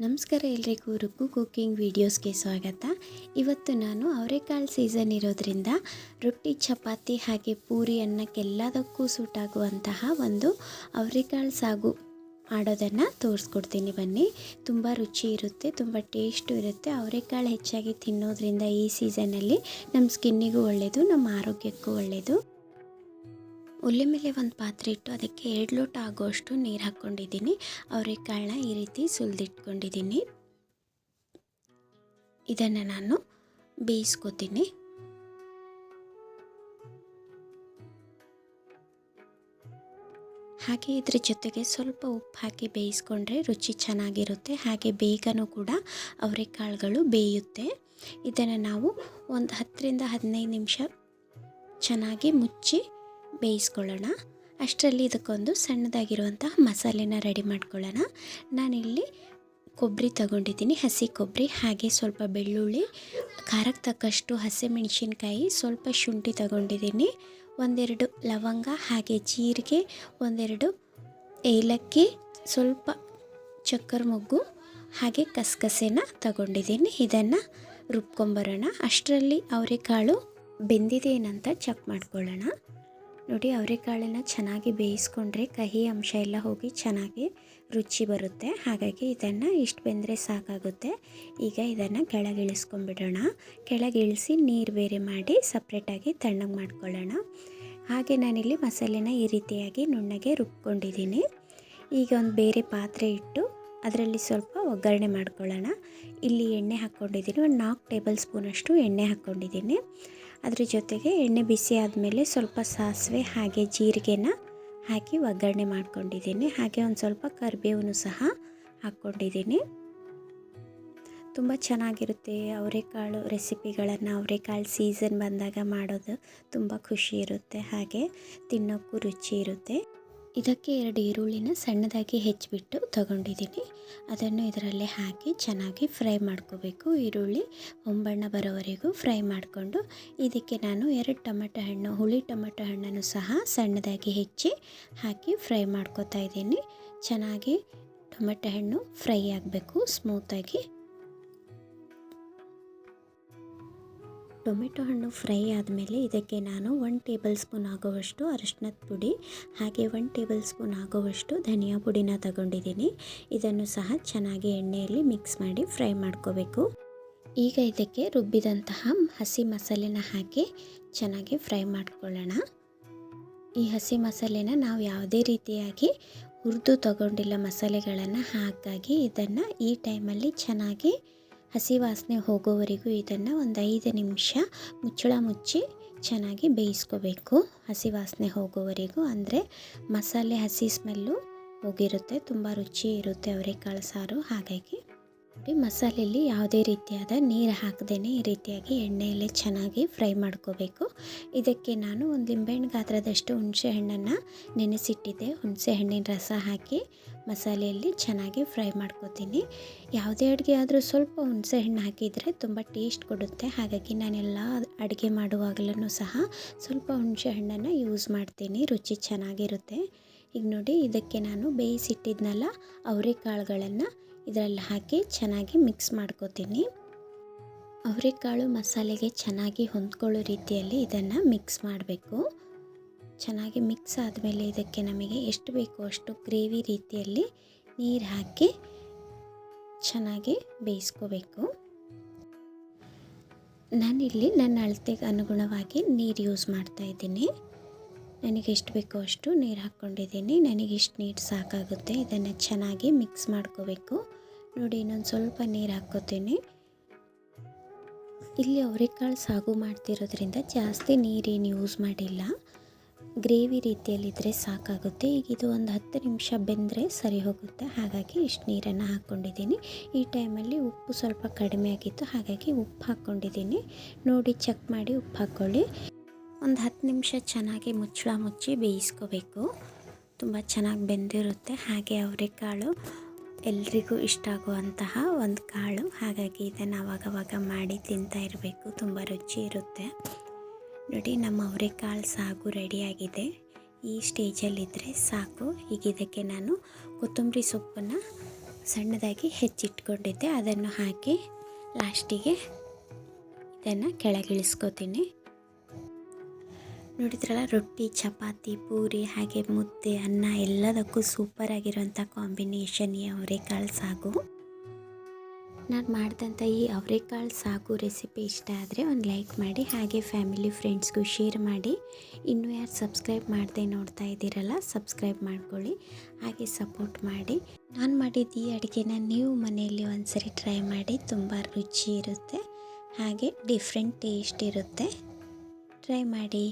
ನಮಸ್ಕಾರ ಎಲ್ರಿಗೂ ರುಕ್ಕು ಕುಕ್ಕಿಂಗ್ ವೀಡಿಯೋಸ್ಗೆ ಸ್ವಾಗತ. ಇವತ್ತು ನಾನು ಅವರೆಕಾಳು ಸೀಸನ್ ಇರೋದ್ರಿಂದ ರೊಟ್ಟಿ, ಚಪಾತಿ ಹಾಗೆ ಪೂರಿ ಅನ್ನಕ್ಕೆಲ್ಲದಕ್ಕೂ ಸೂಟ್ ಆಗುವಂತಹ ಒಂದು ಅವರೆಕಾಳು ಸಾಗು ಮಾಡೋದನ್ನು ತೋರಿಸ್ಕೊಡ್ತೀನಿ ಬನ್ನಿ. ತುಂಬ ರುಚಿ ಇರುತ್ತೆ, ತುಂಬ ಟೇಸ್ಟು ಇರುತ್ತೆ. ಅವರೆಕಾಳು ಹೆಚ್ಚಾಗಿ ತಿನ್ನೋದ್ರಿಂದ ಈ ಸೀಸನಲ್ಲಿ ನಮ್ಮ ಸ್ಕಿನ್ನಿಗೂ ಒಳ್ಳೆಯದು ನಮ್ಮ ಆರೋಗ್ಯಕ್ಕೂ ಒಳ್ಳೆಯದು ಒಲೆ ಮೇಲೆ ಒಂದು ಪಾತ್ರೆ ಇಟ್ಟು ಅದಕ್ಕೆ ಎರಡು ಲೋಟ ಆಗೋಷ್ಟು ನೀರು ಹಾಕ್ಕೊಂಡಿದ್ದೀನಿ. ಅವರೆಕಾಳನ್ನ ಈ ರೀತಿ ಸುಲಿದಿಟ್ಕೊಂಡಿದ್ದೀನಿ. ಇದನ್ನು ನಾನು ಬೇಯಿಸ್ಕೊತೀನಿ. ಹಾಗೆ ಇದ್ರ ಜೊತೆಗೆ ಸ್ವಲ್ಪ ಉಪ್ಪು ಹಾಕಿ ಬೇಯಿಸ್ಕೊಂಡ್ರೆ ರುಚಿ ಚೆನ್ನಾಗಿರುತ್ತೆ. ಹಾಗೆ ಬೇಗನೂ ಕೂಡ ಅವರೆಕಾಳುಗಳು ಬೇಯುತ್ತೆ. ಇದನ್ನು ನಾವು ಒಂದು ಹತ್ತರಿಂದ ಹದಿನೈದು ನಿಮಿಷ ಚೆನ್ನಾಗಿ ಮುಚ್ಚಿ ಬೇಯಿಸ್ಕೊಳ್ಳೋಣ. ಅಷ್ಟರಲ್ಲಿ ಇದಕ್ಕೊಂದು ಸಣ್ಣದಾಗಿರುವಂತಹ ಮಸಾಲೆನ ರೆಡಿ ಮಾಡ್ಕೊಳ್ಳೋಣ. ನಾನಿಲ್ಲಿ ಕೊಬ್ಬರಿ ತಗೊಂಡಿದ್ದೀನಿ. ಹಸಿ ಕೊಬ್ಬರಿ, ಹಾಗೆ ಸ್ವಲ್ಪ ಬೆಳ್ಳುಳ್ಳಿ, ಖಾರಕ್ಕೆ ತಕ್ಕಷ್ಟು ಹಸಿಮೆಣಸಿನ್ಕಾಯಿ, ಸ್ವಲ್ಪ ಶುಂಠಿ ತಗೊಂಡಿದ್ದೀನಿ. ಒಂದೆರಡು ಲವಂಗ, ಹಾಗೆ ಜೀರಿಗೆ, ಒಂದೆರಡು ಏಲಕ್ಕಿ, ಸ್ವಲ್ಪ ಚಕ್ಕರ್ ಮೊಗ್ಗು ಹಾಗೆ ಕಸಕಸೆನ ತಗೊಂಡಿದ್ದೀನಿ. ಇದನ್ನು ರುಬ್ಕೊಂಬರೋಣ. ಅಷ್ಟರಲ್ಲಿ ಅವರೆಕಾಳು ಬೆಂದಿದೆ ಏನಂತ ಚೆಕ್ ಮಾಡ್ಕೊಳ್ಳೋಣ. ನೋಡಿ ಅವರೆಕಾಳನ್ನು ಚೆನ್ನಾಗಿ ಬೇಯಿಸ್ಕೊಂಡ್ರೆ ಕಹಿ ಅಂಶ ಎಲ್ಲ ಹೋಗಿ ಚೆನ್ನಾಗಿ ರುಚಿ ಬರುತ್ತೆ. ಹಾಗಾಗಿ ಇದನ್ನು ಇಷ್ಟು ಬೆಂದರೆ ಸಾಕಾಗುತ್ತೆ. ಈಗ ಇದನ್ನು ಕೆಳಗಿಳಿಸ್ಕೊಂಡ್ಬಿಡೋಣ. ಕೆಳಗಿಳಿಸಿ ನೀರು ಬೇರೆ ಮಾಡಿ ಸಪ್ರೇಟಾಗಿ ತಣ್ಣಗೆ ಮಾಡ್ಕೊಳ್ಳೋಣ. ಹಾಗೆ ನಾನಿಲ್ಲಿ ಮಸಾಲೆನ ಈ ರೀತಿಯಾಗಿ ನುಣ್ಣಗೆ ರುಬ್ಕೊಂಡಿದ್ದೀನಿ. ಈಗ ಒಂದು ಬೇರೆ ಪಾತ್ರೆ ಇಟ್ಟು ಅದರಲ್ಲಿ ಸ್ವಲ್ಪ ಒಗ್ಗರಣೆ ಮಾಡ್ಕೊಳ್ಳೋಣ. ಇಲ್ಲಿ ಎಣ್ಣೆ ಹಾಕ್ಕೊಂಡಿದ್ದೀನಿ. ಒಂದು ನಾಲ್ಕು ಟೇಬಲ್ ಸ್ಪೂನಷ್ಟು ಎಣ್ಣೆ ಹಾಕ್ಕೊಂಡಿದ್ದೀನಿ. ಅದ್ರ ಜೊತೆಗೆ ಎಣ್ಣೆ ಬಿಸಿ ಆದಮೇಲೆ ಸ್ವಲ್ಪ ಸಾಸಿವೆ ಹಾಗೆ ಜೀರಿಗೆನ ಹಾಕಿ ಒಗ್ಗರಣೆ ಮಾಡ್ಕೊಂಡಿದ್ದೀನಿ. ಹಾಗೆ ಒಂದು ಸ್ವಲ್ಪ ಕರಿಬೇವನ್ನು ಸಹ ಹಾಕ್ಕೊಂಡಿದ್ದೀನಿ. ತುಂಬ ಚೆನ್ನಾಗಿರುತ್ತೆ ಅವರೆಕಾಳು ರೆಸಿಪಿಗಳನ್ನು ಅವರೆಕಾಳು ಸೀಸನ್ ಬಂದಾಗ ಮಾಡೋದು. ತುಂಬ ಖುಷಿ ಇರುತ್ತೆ. ಹಾಗೆ ತಿನ್ನೋಕ್ಕೂ ರುಚಿ ಇರುತ್ತೆ. ಇದಕ್ಕೆ ಎರಡು ಈರುಳ್ಳಿನ ಸಣ್ಣದಾಗಿ ಹೆಚ್ಚಿಬಿಟ್ಟು ತಗೊಂಡಿದ್ದೀನಿ. ಅದನ್ನು ಇದರಲ್ಲೇ ಹಾಕಿ ಚೆನ್ನಾಗಿ ಫ್ರೈ ಮಾಡ್ಕೋಬೇಕು. ಈರುಳ್ಳಿ ಒಂಬಣ್ಣ ಬರೋವರೆಗೂ ಫ್ರೈ ಮಾಡಿಕೊಂಡು ಇದಕ್ಕೆ ನಾನು ಎರಡು ಟೊಮೆಟೊ ಹಣ್ಣು, ಹುಳಿ ಟೊಮೆಟೊ ಹಣ್ಣನ್ನು ಸಹ ಸಣ್ಣದಾಗಿ ಹೆಚ್ಚಿ ಹಾಕಿ ಫ್ರೈ ಮಾಡ್ಕೋತಾ ಇದ್ದೀನಿ. ಚೆನ್ನಾಗಿ ಟೊಮೆಟೊ ಹಣ್ಣು ಫ್ರೈ ಆಗಬೇಕು, ಸ್ಮೂತಾಗಿ. ಟೊಮೆಟೊ ಹಣ್ಣು ಫ್ರೈ ಆದಮೇಲೆ ಇದಕ್ಕೆ ನಾನು ಒನ್ ಟೇಬಲ್ ಸ್ಪೂನ್ ಆಗುವಷ್ಟು ಅರಿಶಿನದ ಪುಡಿ, ಹಾಗೆ ಒನ್ ಟೇಬಲ್ ಸ್ಪೂನ್ ಆಗುವಷ್ಟು ಧನಿಯಾ ಪುಡಿನ ತಗೊಂಡಿದ್ದೀನಿ. ಇದನ್ನು ಸಹ ಚೆನ್ನಾಗಿ ಎಣ್ಣೆಯಲ್ಲಿ ಮಿಕ್ಸ್ ಮಾಡಿ ಫ್ರೈ ಮಾಡ್ಕೋಬೇಕು. ಈಗ ಇದಕ್ಕೆ ರುಬ್ಬಿದಂತಹ ಹಸಿ ಮಸಾಲೆನ ಹಾಕಿ ಚೆನ್ನಾಗಿ ಫ್ರೈ ಮಾಡ್ಕೊಳ್ಳೋಣ. ಈ ಹಸಿ ಮಸಾಲೆನ ನಾವು ಯಾವುದೇ ರೀತಿಯಾಗಿ ಹುರಿದು ತಗೊಂಡಿಲ್ಲ ಮಸಾಲೆಗಳನ್ನು, ಹಾಗಾಗಿ ಇದನ್ನು ಈ ಟೈಮಲ್ಲಿ ಚೆನ್ನಾಗಿ ಹಸಿ ವಾಸನೆ ಹೋಗೋವರೆಗೂ ಇದನ್ನು ಒಂದು ಐದು ನಿಮಿಷ ಮುಚ್ಚಳ ಮುಚ್ಚಿ ಚೆನ್ನಾಗಿ ಬೇಯಿಸ್ಕೋಬೇಕು. ಹಸಿ ವಾಸನೆ ಹೋಗೋವರೆಗೂ ಅಂದರೆ ಮಸಾಲೆ ಹಸಿ ಸ್ಮೆಲ್ಲು ಹೋಗಿರುತ್ತೆ, ತುಂಬ ರುಚಿ ಇರುತ್ತೆ ಅವರೆಕಾಳು ಸಾರು, ಹಾಗಾಗಿ ನೋಡಿ ಮಸಾಲೆಯಲ್ಲಿ ಯಾವುದೇ ರೀತಿಯಾದ ನೀರು ಹಾಕದೇ ಈ ರೀತಿಯಾಗಿ ಎಣ್ಣೆಯಲ್ಲೇ ಚೆನ್ನಾಗಿ ಫ್ರೈ ಮಾಡ್ಕೋಬೇಕು. ಇದಕ್ಕೆ ನಾನು ಒಂದು ಲಿಂಬೆಹಣ್ಣು ಗಾತ್ರದಷ್ಟು ಹುಣಸೆ ಹಣ್ಣನ್ನು ನೆನೆಸಿಟ್ಟಿದ್ದೆ. ಹುಣಸೆ ಹಣ್ಣಿನ ರಸ ಹಾಕಿ ಮಸಾಲೆಯಲ್ಲಿ ಚೆನ್ನಾಗಿ ಫ್ರೈ ಮಾಡ್ಕೋತೀನಿ. ಯಾವುದೇ ಅಡುಗೆ ಆದರೂ ಸ್ವಲ್ಪ ಹುಣಸೆ ಹಣ್ಣು ಹಾಕಿದರೆ ತುಂಬ ಟೇಸ್ಟ್ ಕೊಡುತ್ತೆ. ಹಾಗಾಗಿ ನಾನೆಲ್ಲ ಅಡುಗೆ ಮಾಡುವಾಗಲೂ ಸಹ ಸ್ವಲ್ಪ ಹುಣಸೆ ಹಣ್ಣನ್ನು ಯೂಸ್ ಮಾಡ್ತೀನಿ. ರುಚಿ ಚೆನ್ನಾಗಿರುತ್ತೆ. ಈಗ ನೋಡಿ, ಇದಕ್ಕೆ ನಾನು ಬೇಯಿಸಿಟ್ಟಿದ್ನಲ್ಲ ಅವರೆಕಾಳುಗಳನ್ನು ಇದರಲ್ಲಿ ಹಾಕಿ ಚೆನ್ನಾಗಿ ಮಿಕ್ಸ್ ಮಾಡ್ಕೋತೀನಿ. ಅವರೆಕಾಳು ಮಸಾಲೆಗೆ ಚೆನ್ನಾಗಿ ಹೊಂದ್ಕೊಳ್ಳೋ ರೀತಿಯಲ್ಲಿ ಇದನ್ನು ಮಿಕ್ಸ್ ಮಾಡಬೇಕು. ಚೆನ್ನಾಗಿ ಮಿಕ್ಸ್ ಆದಮೇಲೆ ಇದಕ್ಕೆ ನಮಗೆ ಎಷ್ಟು ಬೇಕೋ ಅಷ್ಟು ಗ್ರೇವಿ ರೀತಿಯಲ್ಲಿ ನೀರು ಹಾಕಿ ಚೆನ್ನಾಗಿ ಬೇಯಿಸ್ಕೋಬೇಕು. ನಾನಿಲ್ಲಿ ನನ್ನ ಅಳತೆಗೆ ಅನುಗುಣವಾಗಿ ನೀರು ಯೂಸ್ ಮಾಡ್ತಾ ಇದ್ದೀನಿ. ನನಗೆ ಎಷ್ಟು ಬೇಕೋ ಅಷ್ಟು ನೀರು ಹಾಕ್ಕೊಂಡಿದ್ದೀನಿ. ನನಗೆ ಇಷ್ಟು ನೀರು ಸಾಕಾಗುತ್ತೆ. ಇದನ್ನು ಚೆನ್ನಾಗಿ ಮಿಕ್ಸ್ ಮಾಡ್ಕೋಬೇಕು. ನೋಡಿ, ಇನ್ನೊಂದು ಸ್ವಲ್ಪ ನೀರು ಹಾಕ್ಕೋತೀನಿ. ಇಲ್ಲಿ ಅವರೆಕಾಳು ಸಾಗು ಮಾಡ್ತಿರೋದ್ರಿಂದ ಜಾಸ್ತಿ ನೀರೇನು ಯೂಸ್ ಮಾಡಿಲ್ಲ. ಗ್ರೇವಿ ರೀತಿಯಲ್ಲಿದ್ದರೆ ಸಾಕಾಗುತ್ತೆ. ಈಗ ಇದು ಒಂದು ಹತ್ತು ನಿಮಿಷ ಬೆಂದರೆ ಸರಿ ಹೋಗುತ್ತೆ. ಹಾಗಾಗಿ ಇಷ್ಟು ನೀರನ್ನು ಹಾಕ್ಕೊಂಡಿದ್ದೀನಿ. ಈ ಟೈಮಲ್ಲಿ ಉಪ್ಪು ಸ್ವಲ್ಪ ಕಡಿಮೆ ಆಗಿತ್ತು. ಹಾಗಾಗಿ ಉಪ್ಪು ಹಾಕ್ಕೊಂಡಿದ್ದೀನಿ. ನೋಡಿ, ಚೆಕ್ ಮಾಡಿ ಉಪ್ಪು ಹಾಕ್ಕೊಳ್ಳಿ. ಒಂದು ಹತ್ತು ನಿಮಿಷ ಚೆನ್ನಾಗಿ ಮುಚ್ಚಳ ಮುಚ್ಚಿ ಬೇಯಿಸ್ಕೋಬೇಕು. ತುಂಬ ಚೆನ್ನಾಗಿ ಬೆಂದಿರುತ್ತೆ. ಹಾಗೆ ಅವರೆಕಾಳು ಎಲ್ರಿಗೂ ಇಷ್ಟ ಆಗುವಂತಹ ಒಂದು ಕಾಳು. ಹಾಗಾಗಿ ಇದನ್ನು ಆವಾಗವಾಗ ಮಾಡಿ ತಿಂತಾ ಇರಬೇಕು. ತುಂಬ ರುಚಿ ಇರುತ್ತೆ. ನೋಡಿ, ನಮ್ಮ ಅವರೆಕಾಳು ಸಾಗು ರೆಡಿಯಾಗಿದೆ. ಈ ಸ್ಟೇಜಲ್ಲಿದ್ದರೆ ಸಾಕು. ಈಗ ಇದಕ್ಕೆ ನಾನು ಕೊತ್ತಂಬರಿ ಸೊಪ್ಪನ್ನು ಸಣ್ಣದಾಗಿ ಹೆಚ್ಚಿಟ್ಕೊಂಡಿದ್ದೆ. ಅದನ್ನು ಹಾಕಿ ಲಾಸ್ಟಿಗೆ ಇದನ್ನು ಕೆಳಗಿಳಿಸ್ಕೋತೀನಿ. ನೋಡಿದ್ರಲ್ಲ, ರೊಟ್ಟಿ, ಚಪಾತಿ, ಪೂರಿ, ಹಾಗೆ ಮುದ್ದೆ, ಅನ್ನ ಎಲ್ಲದಕ್ಕೂ ಸೂಪರ್ ಆಗಿರೋಂಥ ಕಾಂಬಿನೇಷನ್ ಈ ಅವರೆಕಾಳು ಸಾಗು. ನಾನು ಮಾಡಿದಂಥ ಈ ಅವರೆಕಾಳು ಸಾಗು ರೆಸಿಪಿ ಇಷ್ಟ ಆದರೆ ಒಂದು ಲೈಕ್ ಮಾಡಿ, ಹಾಗೆ ಫ್ಯಾಮಿಲಿ ಫ್ರೆಂಡ್ಸ್ಗೂ ಶೇರ್ ಮಾಡಿ. ಇನ್ನೂ ಯಾರು ಸಬ್ಸ್ಕ್ರೈಬ್ ಮಾಡದೆ ನೋಡ್ತಾ ಇದ್ದೀರಲ್ಲ ಸಬ್ಸ್ಕ್ರೈಬ್ ಮಾಡ್ಕೊಳ್ಳಿ, ಹಾಗೆ ಸಪೋರ್ಟ್ ಮಾಡಿ. ನಾನು ಮಾಡಿದ ಈ ಅಡುಗೆನ ನೀವು ಮನೆಯಲ್ಲಿ ಒಂದ್ಸರಿ ಟ್ರೈ ಮಾಡಿ, ತುಂಬ ರುಚಿ ಇರುತ್ತೆ, ಹಾಗೆ ಡಿಫ್ರೆಂಟ್ ಟೇಸ್ಟ್ ಇರುತ್ತೆ. ಟ್ರೈ ಮಾಡಿ.